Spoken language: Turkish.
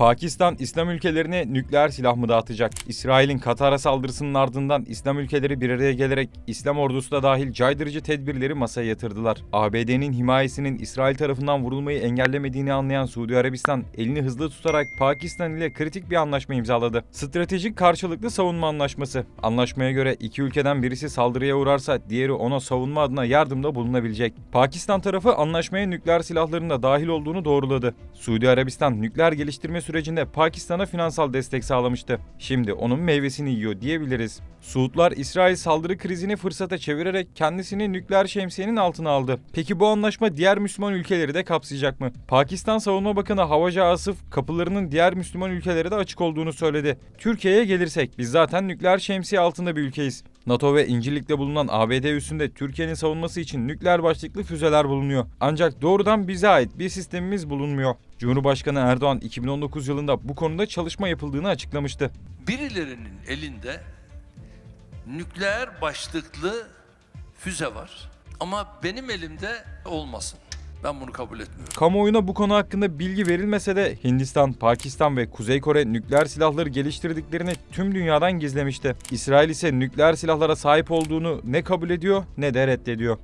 Pakistan İslam ülkelerine nükleer silah mı dağıtacak? İsrail'in Katar'a saldırısının ardından İslam ülkeleri bir araya gelerek İslam ordusu da dahil caydırıcı tedbirleri masaya yatırdılar. ABD'nin himayesinin İsrail tarafından vurulmayı engellemediğini anlayan Suudi Arabistan elini hızlı tutarak Pakistan ile kritik bir anlaşma imzaladı. Stratejik karşılıklı savunma anlaşması. Anlaşmaya göre iki ülkeden birisi saldırıya uğrarsa diğeri ona savunma adına yardımda bulunabilecek. Pakistan tarafı anlaşmaya nükleer silahların da dahil olduğunu doğruladı. Suudi Arabistan nükleer geliştirme sürecinde Pakistan'a finansal destek sağlamıştı. Şimdi onun meyvesini yiyor diyebiliriz. Suudlar İsrail saldırı krizini fırsata çevirerek kendisini nükleer şemsiyenin altına aldı. Peki bu anlaşma diğer Müslüman ülkeleri de kapsayacak mı? Pakistan Savunma Bakanı Havaca Asıf kapılarının diğer Müslüman ülkelere de açık olduğunu söyledi. Türkiye'ye gelirsek biz zaten nükleer şemsiye altında bir ülkeyiz. NATO ve İncirlik'te bulunan ABD üssünde Türkiye'nin savunması için nükleer başlıklı füzeler bulunuyor. Ancak doğrudan bize ait bir sistemimiz bulunmuyor. Cumhurbaşkanı Erdoğan 2019 yılında bu konuda çalışma yapıldığını açıklamıştı. birilerinin elinde nükleer başlıklı füze var. Ama benim elimde olmasın. Ben bunu kabul etmiyorum. Kamuoyuna bu konu hakkında bilgi verilmese de Hindistan, Pakistan ve Kuzey Kore nükleer silahları geliştirdiklerini tüm dünyadan gizlemişti. İsrail ise nükleer silahlara sahip olduğunu ne kabul ediyor ne de reddediyor.